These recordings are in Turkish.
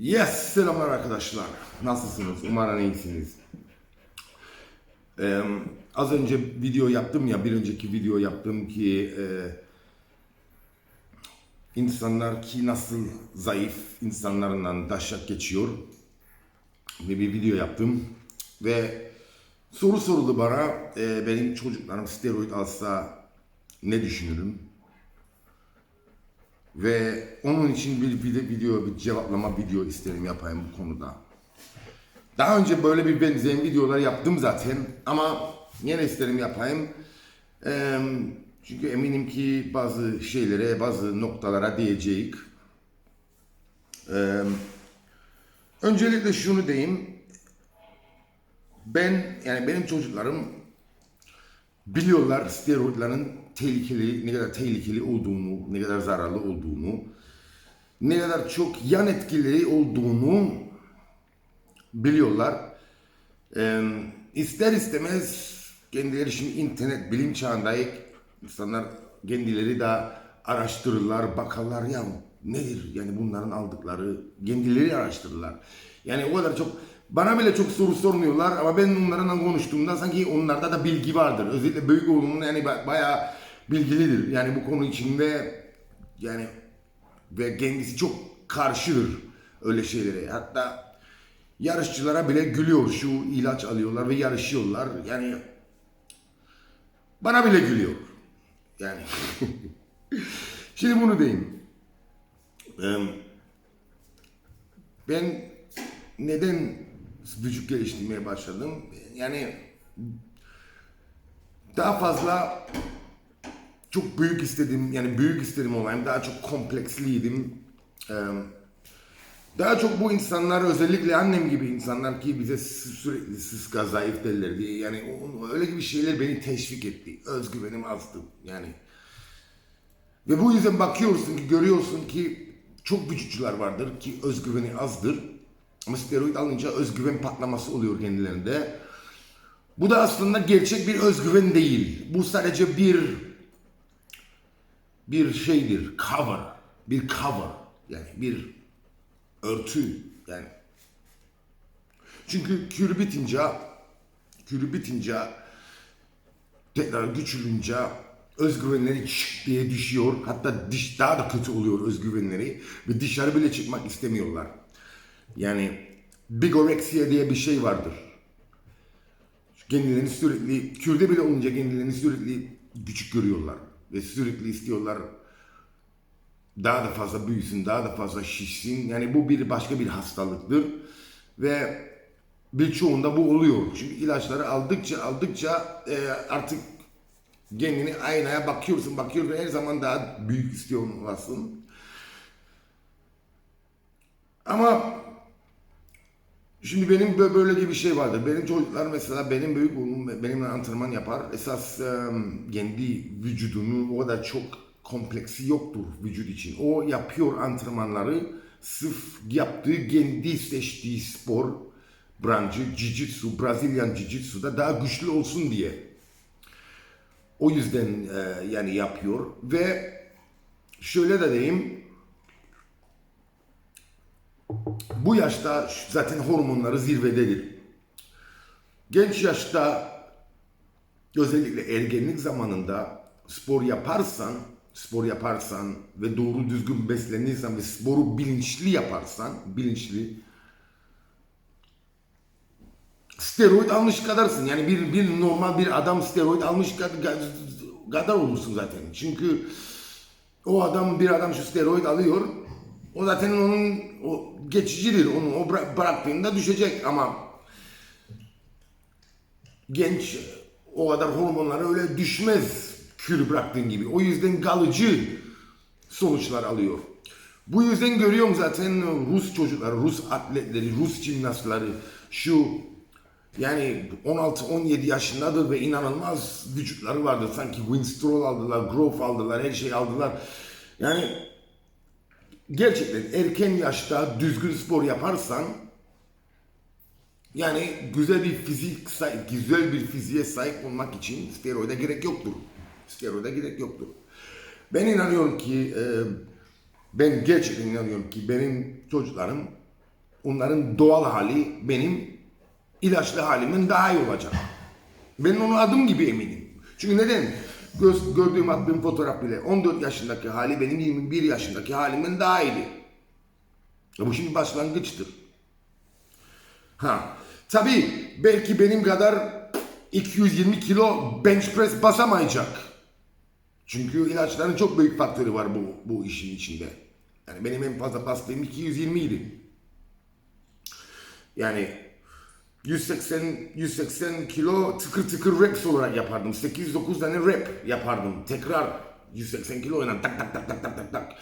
Yes, selamlar arkadaşlar. Nasılsınız? Umarım iyisiniz. Ee, az önce video yaptım ya, bir önceki video yaptım ki e, insanlar ki nasıl zayıf insanlarından daşak geçiyor ve bir video yaptım ve soru soruldu bana e, benim çocuklarım steroid alsa ne düşünürüm? Ve onun için bir video, bir cevaplama video isterim yapayım bu konuda. Daha önce böyle bir benzeyen videolar yaptım zaten ama yine isterim yapayım. Eee, çünkü eminim ki bazı şeylere, bazı noktalara değecek. Eee, öncelikle şunu diyeyim. Ben, yani benim çocuklarım biliyorlar steroidlerin tehlikeli, ne kadar tehlikeli olduğunu, ne kadar zararlı olduğunu, ne kadar çok yan etkileri olduğunu biliyorlar. Ee, ister istemez kendileri şimdi internet bilim çağındayız. İnsanlar kendileri de araştırırlar, bakarlar ya nedir yani bunların aldıkları, kendileri araştırırlar. Yani o kadar çok bana bile çok soru sormuyorlar ama ben onlarla konuştuğumda sanki onlarda da bilgi vardır. Özellikle büyük oğlumun yani ba- bayağı bilgilidir. Yani bu konu içinde yani ve kendisi çok karşıdır öyle şeylere. Hatta yarışçılara bile gülüyor. Şu ilaç alıyorlar ve yarışıyorlar. Yani bana bile gülüyor. Yani şimdi bunu diyeyim. Ben neden vücut geliştirmeye başladım? Yani daha fazla çok büyük istedim yani büyük istedim olayım daha çok kompleksliydim. Ee, daha çok bu insanlar özellikle annem gibi insanlar ki bize sürekli sıska zayıf derlerdi. Yani o- öyle gibi şeyler beni teşvik etti. Özgüvenim azdı yani. Ve bu yüzden bakıyorsun ki görüyorsun ki çok vücutçular vardır ki özgüveni azdır. Ama steroid alınca özgüven patlaması oluyor kendilerinde. Bu da aslında gerçek bir özgüven değil. Bu sadece bir bir şeydir, cover, bir cover yani bir örtü yani. Çünkü kürü bitince, kürü bitince tekrar güçlünce özgüvenleri şık diye düşüyor. Hatta diş daha da kötü oluyor özgüvenleri ve dışarı bile çıkmak istemiyorlar. Yani bigoreksiya diye bir şey vardır. Kendilerini sürekli, kürde bile olunca kendilerini sürekli küçük görüyorlar. Ve sürekli istiyorlar daha da fazla büyüsün, daha da fazla şişsin. Yani bu bir başka bir hastalıktır. Ve birçoğunda bu oluyor. Çünkü ilaçları aldıkça aldıkça e, artık kendini aynaya bakıyorsun, bakıyorsun her zaman daha büyük istiyorsun. Ama Şimdi benim bö- böyle gibi bir şey vardır. Benim çocuklar mesela benim büyük oğlum benimle antrenman yapar. Esas kendi vücudunun o kadar çok kompleksi yoktur vücut için. O yapıyor antrenmanları sırf yaptığı kendi seçtiği spor branşı Jiu-Jitsu, Brazilian Jiu-Jitsu'da daha güçlü olsun diye. O yüzden yani yapıyor ve şöyle de diyeyim bu yaşta zaten hormonları zirvededir. Genç yaşta özellikle ergenlik zamanında spor yaparsan, spor yaparsan ve doğru düzgün beslenirsen ve sporu bilinçli yaparsan, bilinçli steroid almış kadarsın. Yani bir, bir normal bir adam steroid almış kadar, kadar olursun zaten. Çünkü o adam bir adam şu steroid alıyor. O zaten onun o geçicidir. Onu o bıra- bıraktığında düşecek ama genç o kadar hormonları öyle düşmez kül bıraktığın gibi. O yüzden kalıcı sonuçlar alıyor. Bu yüzden görüyorum zaten Rus çocukları, Rus atletleri, Rus jimnastları şu yani 16-17 yaşındadır ve inanılmaz vücutları vardır. Sanki Winstrol aldılar, Grove aldılar, her şey aldılar. Yani gerçekten erken yaşta düzgün spor yaparsan yani güzel bir fizik güzel bir fiziğe sahip olmak için steroide gerek yoktur. Steroide gerek yoktur. Ben inanıyorum ki e, ben gerçekten inanıyorum ki benim çocuklarım onların doğal hali benim ilaçlı halimin daha iyi olacak. Ben onu adım gibi eminim. Çünkü neden? Göz, gördüğüm attığım fotoğraf bile 14 yaşındaki hali benim 21 yaşındaki halimden daha iyiydi. Ya bu şimdi başlangıçtır. Ha, tabii belki benim kadar 220 kilo bench press basamayacak. Çünkü ilaçların çok büyük faktörü var bu, bu işin içinde. Yani benim en fazla bastığım 220 idi. Yani 180 180 kilo tıkır tıkır reps olarak yapardım. 8-9 tane rep yapardım. Tekrar 180 kilo oynan tak tak tak tak tak tak tak.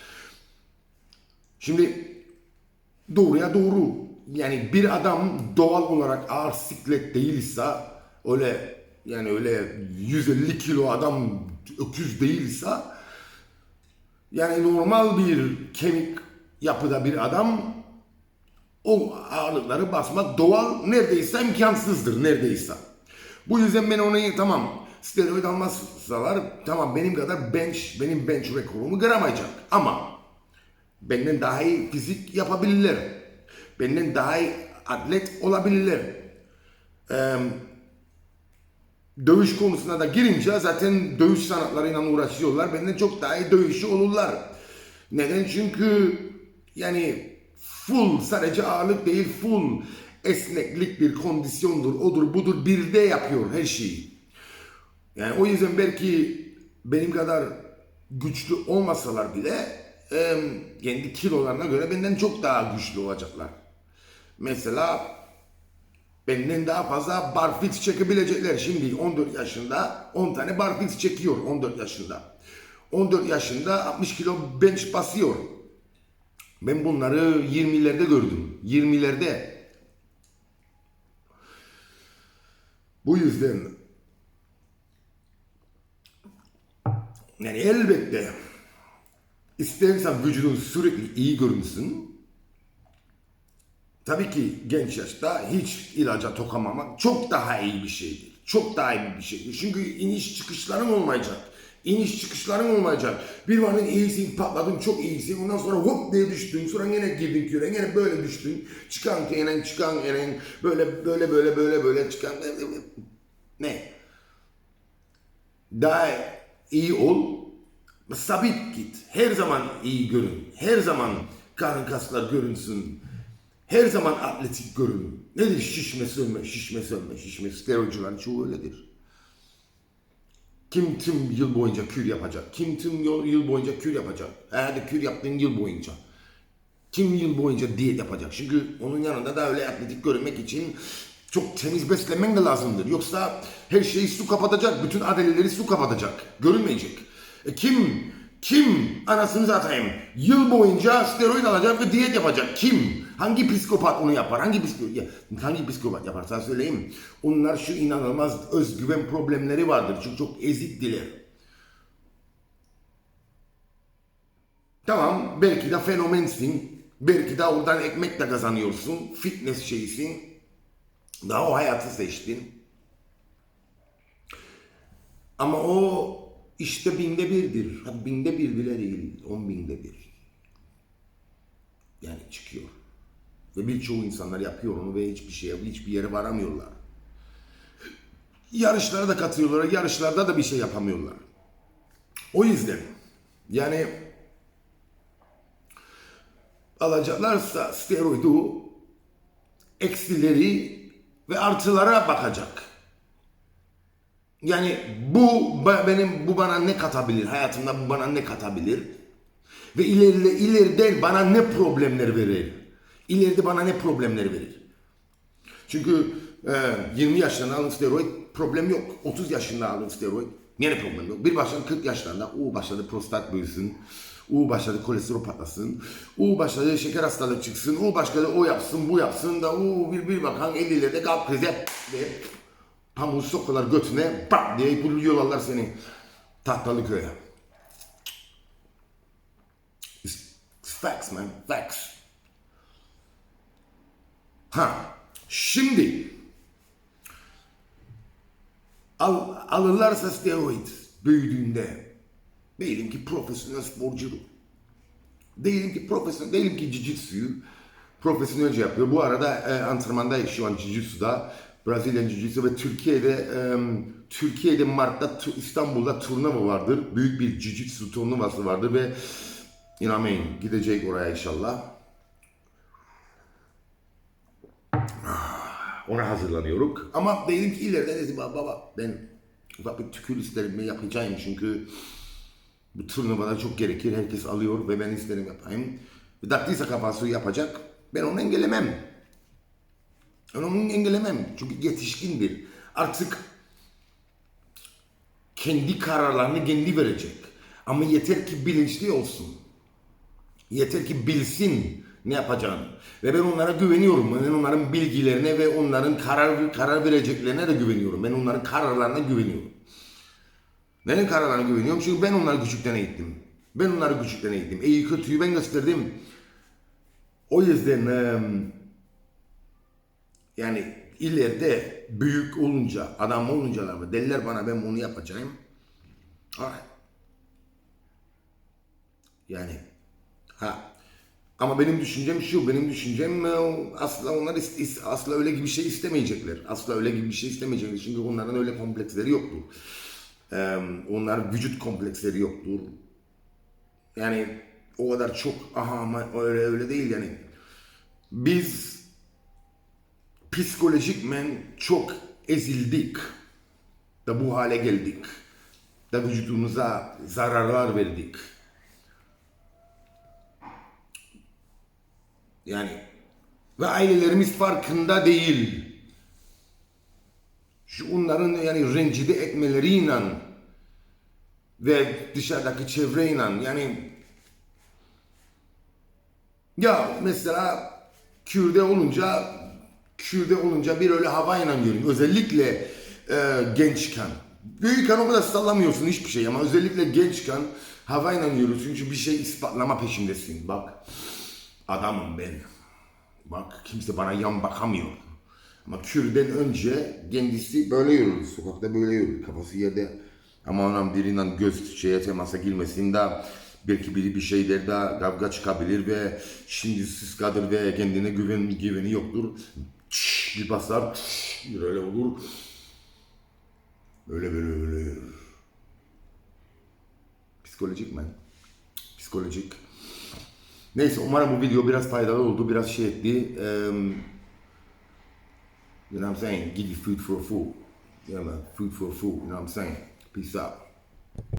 Şimdi doğruya doğru. Yani bir adam doğal olarak ağır siklet değilse öyle yani öyle 150 kilo adam öküz değilse yani normal bir kemik yapıda bir adam o ağırlıkları basmak doğal neredeyse imkansızdır neredeyse. Bu yüzden ben onu tamam steroid almazsalar tamam benim kadar bench benim bench rekorumu kıramayacak ama benden daha iyi fizik yapabilirler. Benden daha iyi atlet olabilirler. Ee, dövüş konusuna da girince zaten dövüş sanatlarıyla uğraşıyorlar. Benden çok daha iyi dövüşçü olurlar. Neden? Çünkü yani full sadece ağırlık değil full esneklik bir kondisyondur. Odur budur bir de yapıyor her şeyi. Yani o yüzden belki benim kadar güçlü olmasalar bile kendi kilolarına göre benden çok daha güçlü olacaklar. Mesela benden daha fazla barfix çekebilecekler. Şimdi 14 yaşında 10 tane barfix çekiyor 14 yaşında. 14 yaşında 60 kilo bench basıyor. Ben bunları 20'lerde gördüm. 20'lerde. Bu yüzden yani elbette istersen vücudun sürekli iyi görünsün. Tabii ki genç yaşta hiç ilaca tokamamak çok daha iyi bir şeydir. Çok daha iyi bir şeydir. Çünkü iniş çıkışların olmayacak. İniş çıkışların olmayacak. Bir varın iyisin, patladın, çok iyisin. Ondan sonra hop diye düştün. Sonra yine girdin küre, yine böyle düştün. Çıkan kenen, çıkan eren, böyle böyle böyle böyle böyle çıkan. Ne? Daha iyi ol, sabit git. Her zaman iyi görün. Her zaman karın kaslar görünsün. Her zaman atletik görün. Nedir şişme sönme, şişme sönme, şişme. Steroidçuların çoğu öyledir. Kim tüm yıl boyunca kür yapacak? Kim tüm yıl, boyunca kür yapacak? Hadi kür yaptığın yıl boyunca. Kim yıl boyunca diyet yapacak? Çünkü onun yanında da öyle atletik görünmek için çok temiz beslenmen de lazımdır. Yoksa her şeyi su kapatacak. Bütün adaleleri su kapatacak. Görünmeyecek. E kim kim anasını satayım yıl boyunca steroid alacak ve diyet yapacak? Kim? Hangi psikopat onu yapar? Hangi psikopat, hangi psikopat yapar? Sana söyleyeyim. Onlar şu inanılmaz özgüven problemleri vardır. Çünkü çok eziktiler. Tamam belki de fenomensin. Belki de oradan ekmek de kazanıyorsun. Fitness şeysin. Daha o hayatı seçtin. Ama o işte binde birdir. Hadi binde bir bile değil. On binde bir. Yani çıkıyor. Ve birçoğu insanlar yapıyor onu ve hiçbir şeye, hiçbir yere varamıyorlar. Yarışlara da katılıyorlar, yarışlarda da bir şey yapamıyorlar. O yüzden yani alacaklarsa steroidu eksileri ve artılara bakacak. Yani bu benim bu bana ne katabilir? Hayatımda bu bana ne katabilir? Ve ileride ileride bana ne problemler verir? İleride bana ne problemler verir? Çünkü e, 20 yaşında alın steroid problem yok. 30 yaşında alın steroid yine problem yok. Bir başladı 40 yaşlarında o başladı prostat büyüsün. O başladı kolesterol patlasın. O başladı şeker hastalığı çıksın. O başladı o yapsın bu yapsın da o bir bir bakan 50'lerde kalp krizi ve pamuğu sokular götüne bak diye yollarlar seni tahtalı köye. It's facts man, facts. Ha, şimdi al, alırlarsa steroid büyüdüğünde diyelim ki profesyonel sporcu diyelim ki profesyonel, diyelim ki jiu-jitsu'yu profesyonelce yapıyor. Bu arada e, antrenmandayız şu an Jiu-Jitsu'da. Brezilya Jiu-Jitsu ve Türkiye'de e, Türkiye'de Mart'ta İstanbul'da turnuva vardır. Büyük bir Jiu-Jitsu turnuvası vardır ve inanmayın gidecek oraya inşallah. Ona hazırlanıyoruz. Ama dedim ki ileride dedim baba, ben ufak bir tükür isterim yapacağım çünkü bu turnuvada çok gerekir. Herkes alıyor ve ben isterim yapayım. Ve taktıysa kafası yapacak. Ben onu engellemem. Ben onu engellemem. Çünkü yetişkindir. Artık kendi kararlarını kendi verecek. Ama yeter ki bilinçli olsun. Yeter ki bilsin ne yapacağını. Ve ben onlara güveniyorum. Ben onların bilgilerine ve onların karar karar vereceklerine de güveniyorum. Ben onların kararlarına güveniyorum. Neden kararlarına güveniyorum? Çünkü ben onları küçükten eğittim. Ben onları küçükten eğittim. İyi kötüyü ben gösterdim. O yüzden yani ileride büyük olunca, adam olunca da derler bana ben bunu yapacağım. Alright. Yani ha ama benim düşüncem şu, benim düşüncem e, asla onlar is- is- asla öyle gibi bir şey istemeyecekler. Asla öyle gibi bir şey istemeyecekler. Çünkü onların öyle kompleksleri yoktur. Ee, onlar vücut kompleksleri yoktur. Yani o kadar çok aha ama öyle öyle değil yani. Biz psikolojikmen çok ezildik da bu hale geldik. Da vücudumuza zararlar verdik. Yani ve ailelerimiz farkında değil. Şu onların yani rencide etmeleriyle ve dışarıdaki çevreyle yani ya mesela Kürde olunca Kürde olunca bir öyle havayla görüyor. Özellikle e, gençken. Büyükken o kadar sallamıyorsun hiçbir şey ama özellikle gençken havayla yürüyorsun çünkü bir şey ispatlama peşindesin. Bak adamım ben. Bak kimse bana yan bakamıyor. Ama Kürden önce kendisi böyle yürür. Sokakta böyle yürür. Kafası yerde. Ama onun birinden göz şeye temasa girmesin de belki biri bir şey der de kavga çıkabilir ve şimdi sıskadır ve kendine güven, güveni yoktur. Çş, bir basar. çş, öyle olur. Öyle böyle öyle. Psikolojik mi? Psikolojik. Neyse umarım bu video biraz faydalı oldu, biraz şey etti. Um, you know what I'm saying? Give you food for a fool. Yeah man, food for a fool, you know what I'm saying? Peace out.